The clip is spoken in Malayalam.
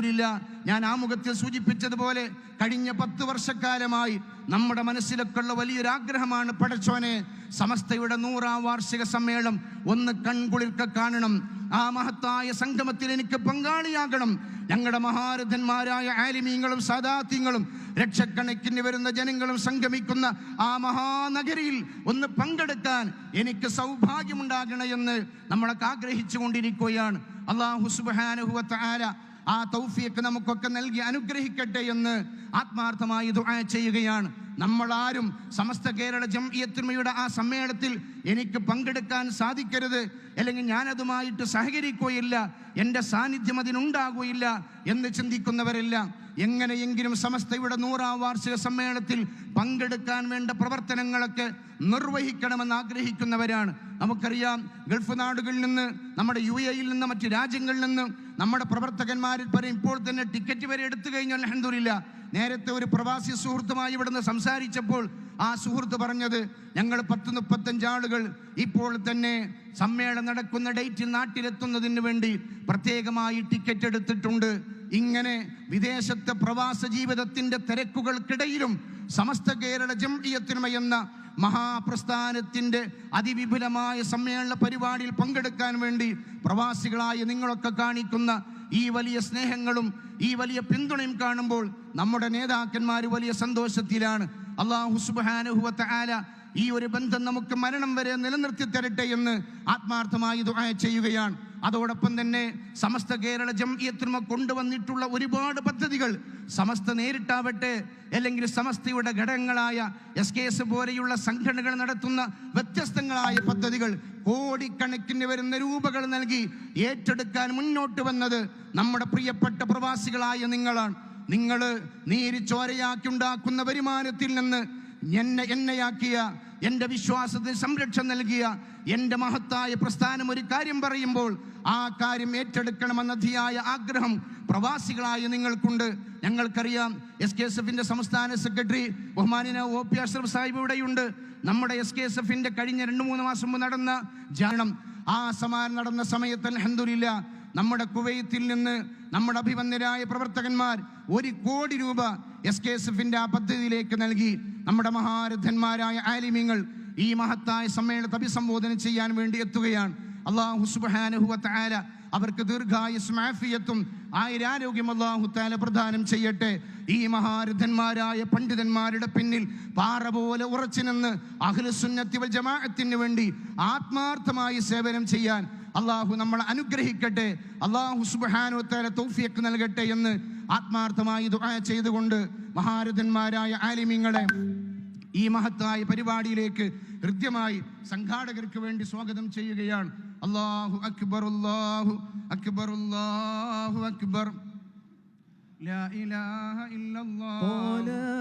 അൽഹംദുലില്ല ഞാൻ ആമുഖത്തിൽ സൂചിപ്പിച്ചതുപോലെ കഴിഞ്ഞ പത്ത് വർഷക്കാലമായി നമ്മുടെ മനസ്സിലൊക്കെ ഉള്ള വലിയൊരു ആഗ്രഹമാണ് പടച്ചോനെ. സമസ്തയുടെ നൂറാം വാർഷിക സമ്മേളനം ഒന്ന് കൺകുളിർക്ക കാണണം. ആ മഹത്തായ സംഗമത്തിൽ എനിക്ക് പങ്കാളിയാകണം. ഞങ്ങളുടെ മഹാരഥന്മാരായ ആലിമീങ്ങളും സാദാത്യങ്ങളും ലക്ഷക്കണക്കിന് വരുന്ന ജനങ്ങളും സംഗമിക്കുന്ന ആ മഹാനഗരിയിൽ ഒന്ന് പങ്കെടുക്കാൻ എനിക്ക് സൗഭാഗ്യമുണ്ടാകണമെന്ന് നമ്മളൊക്കെ ആഗ്രഹിച്ചു കൊണ്ടിരിക്കുകയാണ് അള്ളാഹു സുബാനുഹുവത്ത ആല ആ തൗഫിയൊക്കെ നമുക്കൊക്കെ നൽകി അനുഗ്രഹിക്കട്ടെ എന്ന് ആത്മാർത്ഥമായി ദുആ ചെയ്യുകയാണ്. നമ്മളാരും സമസ്ത കേരള ജംഇയത്തിന്മയുടെ ആ സമ്മേളനത്തിൽ എനിക്ക് പങ്കെടുക്കാൻ സാധിക്കരുത് അല്ലെങ്കിൽ ഞാനതുമായിട്ട് സഹകരിക്കുകയില്ല എന്റെ സാന്നിധ്യം അതിനുണ്ടാകുകയില്ല എന്ന് ചിന്തിക്കുന്നവരെല്ലാം എങ്ങനെയെങ്കിലും സമസ്തയുടെ നൂറാം വാർഷിക സമ്മേളനത്തിൽ പങ്കെടുക്കാൻ വേണ്ട പ്രവർത്തനങ്ങളൊക്കെ നിർവഹിക്കണമെന്ന് ആഗ്രഹിക്കുന്നവരാണ്. നമുക്കറിയാം ഗൾഫ് നാടുകളിൽ നിന്ന് നമ്മുടെ യു എയിൽ നിന്ന് മറ്റ് രാജ്യങ്ങളിൽ നിന്ന് നമ്മുടെ പ്രവർത്തകന്മാരിൽ പലരും ഇപ്പോൾ തന്നെ ടിക്കറ്റ് വരെ എടുത്തു കഴിഞ്ഞു അലഹദില്ല നേരത്തെ ഒരു പ്രവാസി സുഹൃത്തുമായി ഇവിടുന്ന് സംസാരിച്ചപ്പോൾ ആ സുഹൃത്ത് പറഞ്ഞത് ഞങ്ങൾ പത്ത് മുപ്പത്തഞ്ച് ആളുകൾ ഇപ്പോൾ തന്നെ സമ്മേളനം നടക്കുന്ന ഡേറ്റിൽ നാട്ടിലെത്തുന്നതിന് വേണ്ടി പ്രത്യേകമായി ടിക്കറ്റ് എടുത്തിട്ടുണ്ട്. ഇങ്ങനെ വിദേശത്തെ പ്രവാസ ജീവിതത്തിന്റെ തിരക്കുകൾക്കിടയിലും സമസ്ത കേരള ജംഇയത്തിനുമ എന്ന മഹാപ്രസ്ഥാനത്തിന്റെ അതിവിപുലമായ സമ്മേളന പരിപാടിയിൽ പങ്കെടുക്കാൻ വേണ്ടി പ്രവാസികളായ നിങ്ങളൊക്കെ കാണിക്കുന്ന ഈ വലിയ സ്നേഹങ്ങളും ഈ വലിയ പിന്തുണയും കാണുമ്പോൾ നമ്മുടെ നേതാക്കന്മാർ വലിയ സന്തോഷത്തിലാണ്. അള്ളാഹു സുബാനുഹുവത്ത ഈ ഒരു ബന്ധം നമുക്ക് മരണം വരെ നിലനിർത്തി തരട്ടെ എന്ന് ആത്മാർത്ഥമായി ദുആ ചെയ്യുകയാണ്. അതോടൊപ്പം തന്നെ സമസ്ത കേരള ജംഇയത്തിനുമ കൊണ്ടുവന്നിട്ടുള്ള ഒരുപാട് പദ്ധതികൾ സമസ്ത നേരിട്ടാവട്ടെ അല്ലെങ്കിൽ സമസ്തയുടെ ഘടകങ്ങളായ എസ് കെ എസ് പോലെയുള്ള സംഘടനകൾ നടത്തുന്ന വ്യത്യസ്തങ്ങളായ പദ്ധതികൾ കോടിക്കണക്കിന് വരുന്ന രൂപകൾ നൽകി ഏറ്റെടുക്കാൻ മുന്നോട്ട് വന്നത് നമ്മുടെ പ്രിയപ്പെട്ട പ്രവാസികളായ നിങ്ങളാണ്. നിങ്ങൾ നീരിച്ചോരയാക്കി ഉണ്ടാക്കുന്ന വരുമാനത്തിൽ നിന്ന് എന്നെ എന്നെയാക്കിയ എന്റെ വിശ്വാസത്തിന് സംരക്ഷണം നൽകിയ എന്റെ മഹത്തായ പ്രസ്ഥാനം ഒരു കാര്യം പറയുമ്പോൾ ആ കാര്യം ഏറ്റെടുക്കണമെന്ന അതിയായ ആഗ്രഹം പ്രവാസികളായ നിങ്ങൾക്കുണ്ട്. ഞങ്ങൾക്കറിയാം എസ് കെ എസ് എഫിന്റെ സംസ്ഥാന സെക്രട്ടറി ബഹുമാനിന ഒ പി അഷ്റഫ് സാഹിബ് ഇവിടെയുണ്ട്. നമ്മുടെ എസ് കെ എസ് എഫിന്റെ കഴിഞ്ഞ രണ്ട് മൂന്ന് മാസം മുമ്പ് നടന്ന ജാനം. ആ സമാനം നടന്ന സമയത്ത് അൽഹംദുലില്ല നമ്മുടെ കുവൈത്തിൽ നിന്ന് നമ്മുടെ അഭിമന്യരായ പ്രവർത്തകന്മാർ ഒരു കോടി രൂപ എസ് കെ എസ് എഫിന്റെ ആ പദ്ധതിയിലേക്ക് നൽകി നമ്മുടെ മഹാരഥന്മാരായ ആലിമ്യങ്ങൾ ഈ മഹത്തായ സമ്മേളനത്തെ അഭിസംബോധന ചെയ്യാൻ വേണ്ടി എത്തുകയാണ്. അള്ളാഹു അവർക്ക് ദീർഘായുസ്മാഫിയത്തും ആയിരാരോഗ്യം അള്ളാഹു താല പ്രദാനം ചെയ്യട്ടെ. ഈ മഹാരഥന്മാരായ പണ്ഡിതന്മാരുടെ പിന്നിൽ പാറ പോലെ ഉറച്ചു നിന്ന് അഖിലുസുന്നത്തി വൽ ജമാഅത്തിന് വേണ്ടി ആത്മാർത്ഥമായി സേവനം ചെയ്യാൻ അള്ളാഹു നമ്മൾ അനുഗ്രഹിക്കട്ടെ. അള്ളാഹു സുബാനോത്തര തോഫിയക്ക് നൽകട്ടെ എന്ന് ആത്മാർത്ഥമായി ചെയ്തുകൊണ്ട് മഹാരഥന്മാരായ ആലിമിങ്ങളെ ഈ മഹത്തായ പരിപാടിയിലേക്ക് ഹൃദ്യമായി സംഘാടകർക്ക് വേണ്ടി സ്വാഗതം ചെയ്യുകയാണ്. അള്ളാഹു അക്ബർ അല്ലാഹു അക്ബർ അല്ലാഹു അക്ബർ. ലാ ഇലാഹ ഇല്ലല്ലാഹ്.